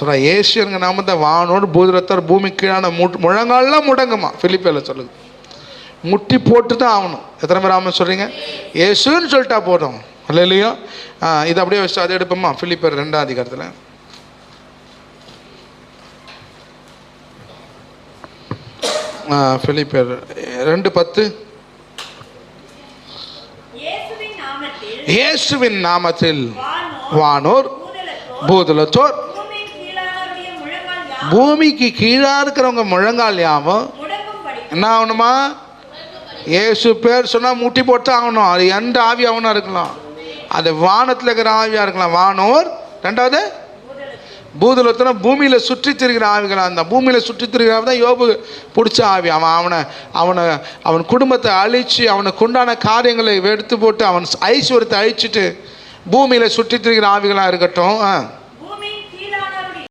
சொல்கிறா ஏசியனுங்க நாமத்தை வானோடு பூதரத்தார் பூமி கீழான மு முழங்கால்லாம் முடங்குமா? பிலிப்பியில் சொல்லுது. முட்டி போட்டு தான் ஆகணும். எத்தனை பேர் ஆமாம் சொல்கிறீங்க ஏசுன்னு சொல்லிட்டா போதும். அல்ல இல்லையோ இது அப்படியே வச்சு அதை எடுப்போமா? பிலிப்பர் ரெண்டாம் அதிகாரத்தில். பிலிப்பர் ரெண்டு பத்து. இயேசுவின் நாமத்தில் வானோர் பூதலத்தோர் பூதலத்தோர் பூமியின் கீழானவருடைய முழங்கால் யாவும் பூமிக்கு கீழாக இருக்கிறவங்க முழங்கால் யாவும் என்ன ஆகணுமா? ஏசு பேர் சொன்னால் முட்டி போட்டு தான் ஆகணும். அது எந்த ஆவி ஆகணும் இருக்கலாம். அது வானத்தில் இருக்கிற ஆவியாக இருக்கலாம். வானோர் ரெண்டாவது பூதலத்தின பூமியில் சுற்றி திரிகிற ஆவிகளாக அந்த பூமியில் சுற்றி திரிகிற ஆவி தான் யோபு பிடிச்ச ஆவி. அவன் அவனை அவனை அவன் குடும்பத்தை அழித்து அவனுக்கு உண்டான காரியங்களை எடுத்து போட்டு அவன் ஐஸ்வரத்தை அழிச்சிட்டு பூமியில் சுற்றி திரிகிற ஆவிகளாக இருக்கட்டும். ஆ.